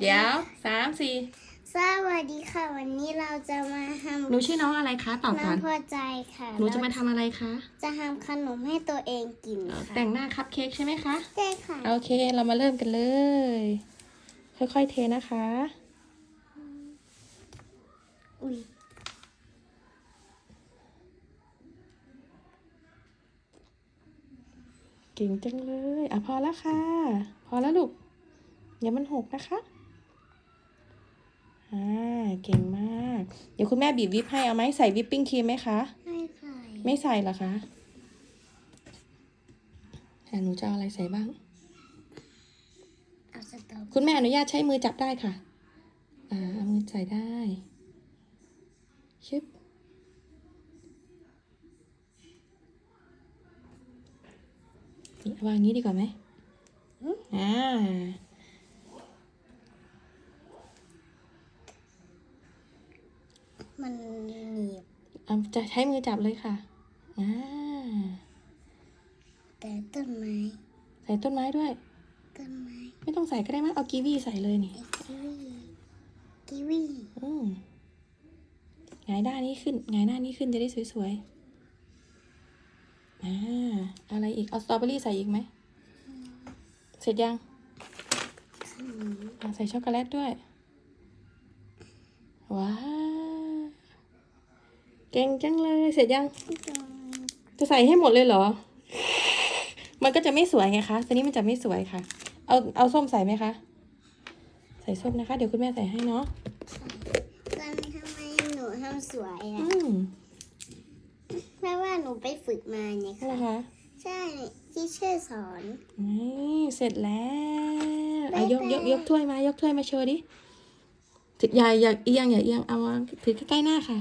เดี๋ยวสามสี่สวัสดีค่ะ วันนี้เราจะมาทำหนูชื่อน้องอะไรคะตอบก่อนน้ำพอใจค่ะหนูจะมาทำอะไรคะ จะทำขนมให้ตัวเองกินค่ะแต่งหน้าคัพเค้กใช่ไหมคะใช่ค่ะโอเคเรามาเริ่มกันเลย ค่อยๆเทนะคะอุ้ยเก่งจังเลย อะพอแล้วค่ะ พอแล้วลูกอย่ามันหกนะคะ อ่าเก่งมาก เดี๋ยวคุณแม่บีบวิปให้เอาไหมใส่วิปปิ้งครีมไหมคะให้ค่ะไม่ใส่เหรอคะอะหนูจะเอาอะไรใส่บ้าง เอาสตรอเบอรี่คุณแม่อนุญาตใช้มือจับได้ค่ะ อ่าเอามือใส่ได้ชึบนี่วางอย่างนี้ดีกว่าไหมอ่า มันหนีบเอาจะใช้มือจับเลยค่ะอ่าแต่ต้นไม้ ใส่ต้นไม้ด้วย ต้นไม้ไม่ต้องใส่ก็ได้มั้งเอากีวีใส่เลยนี่ ไอ้กีวีกีวีอืมหงายด้านนี้ขึ้นหงายหน้านี้ขึ้นจะได้สวยๆ อ่า อะไรอีก เอาสตรอเบอรี่ใส่อีกไหม เสร็จยังขนมอะใส่ช็อกโกแลตด้วย ว้าว เก่งจังเลย เสร็จยังตรงจะใส่ให้หมดเลยเหรอ มันก็จะไม่สวยไงคะตัวนี้มันจะไม่สวยค่ะ เอาเอาส้มใส่ไหมคะ ใส่ส้มนะคะ เดี๋ยวคุณแม่ใส่ให้เนาะตอนทำไมหนูทำสวยอือะมแม่ว่าหนูไปฝึกมาเนี่ยนั่นแหละค่ะคะใช่ที่เชื่อสอน นี่เสร็จแล้วอะบ๊ายยกยกบายยกถ้วยมายกถ้วยมาโชว์ดิถืออย่าอย่าเอียงอย่าเอียงเอาวางถือใกล้ๆหน้าค่ะ